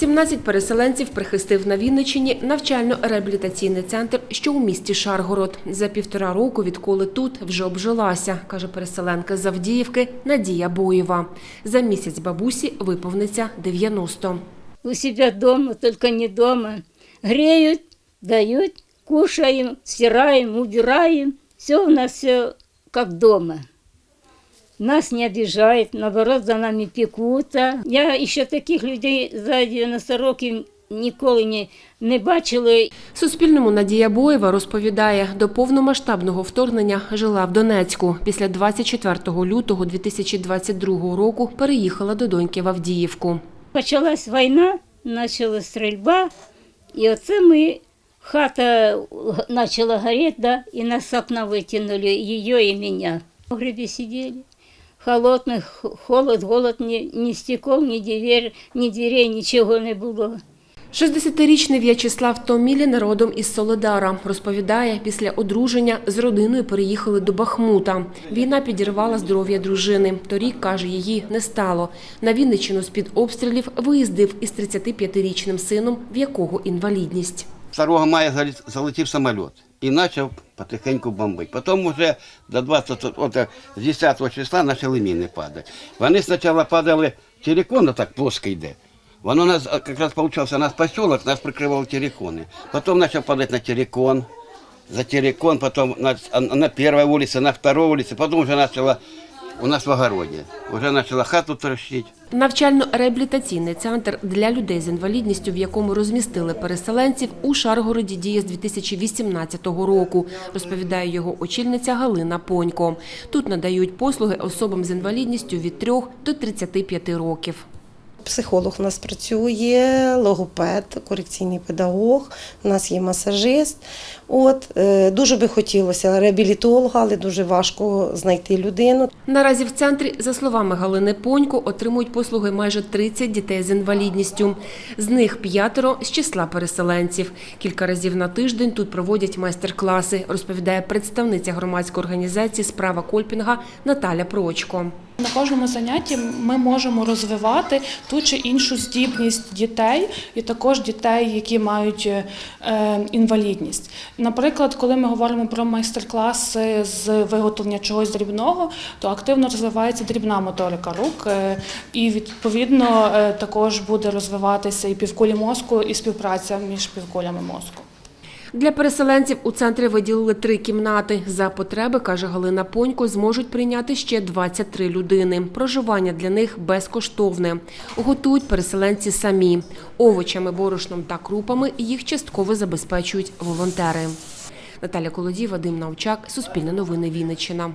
17 переселенців прихистив на Вінниччині навчально-реабілітаційний центр, що у місті Шаргород. За півтора року, відколи тут вже обжилася, каже переселенка з Авдіївки Надія Боєва. За місяць бабусі виповниться 90. у себя дома, только не дома. Греют, дают, кушаем, стираем, убираем. Все у нас все как дома. Нас не обижают, наоборот, за нами пекуться. Я ще таких людей за 90 років ніколи не, не бачила. Суспільному Надія Боєва розповідає, до повномасштабного вторгнення жила в Донецьку. Після 24 лютого 2022 року переїхала до доньки в Авдіївку. Почалась війна, почалась стрільба, і оце ми, хата почала гореть, да, і нас з окна витягнули, її і мене. В грибі сиділи. Холодний холод, голод, ні, ні стекол, ні дверей, ні дверей, нічого не було. 60-річний В'ячеслав Томілі народом із Солодара. Розповідає, після одруження з родиною переїхали до Бахмута. Війна підірвала здоров'я дружини. Торік, каже, її не стало. На Вінниччину з-під обстрілів виїздив із 35-річним сином, в якого інвалідність. 2 мая залет- залетів самоліт і почав потихеньку бомбити. Потім вже до 20, от, е, з 10 числа почали міни падати. Вони спочатку падали терикон, так плоско йде. Воно у нас е, якраз получався у нас поселок, нас прикривали терикони. Потім почав падати на терикон, за терикон, потім на, а, на першій вулиці, на второй вулиці, потім вже почало у нас в огороді. Вже почала хату трощити. Навчально-реабілітаційний центр для людей з інвалідністю, в якому розмістили переселенців, у Шаргороді діє з 2018 року, розповідає його очільниця Галина Понько. Тут надають послуги особам з інвалідністю від 3 до 35 років. Психолог у нас працює, логопед, корекційний педагог, у нас є масажист. От, е, дуже би хотілося реабілітолога, але дуже важко знайти людину. Наразі в центрі, за словами Галини Понько, отримують послуги майже 30 дітей з інвалідністю. З них п'ятеро з числа переселенців. Кілька разів на тиждень тут проводять майстер-класи, розповідає представниця громадської організації Справа Кольпінга Наталя Прочко. На кожному занятті ми можемо розвивати ту чи іншу здібність дітей, і також дітей, які мають е, інвалідність. Наприклад, коли ми говоримо про майстер-класи з виготовлення чогось дрібного, то активно розвивається дрібна моторика рук, е, і відповідно е, також буде розвиватися і півкулі мозку, і співпраця між півкулями мозку. Для переселенців у центрі виділили три кімнати. За потреби, каже Галина Понько, зможуть прийняти ще 23 людини. Проживання для них безкоштовне. Готують переселенці самі. Овочами, борошном та крупами їх частково забезпечують волонтери. Наталя Колодій, Вадим Навчак, Суспільне новини Вінниччина.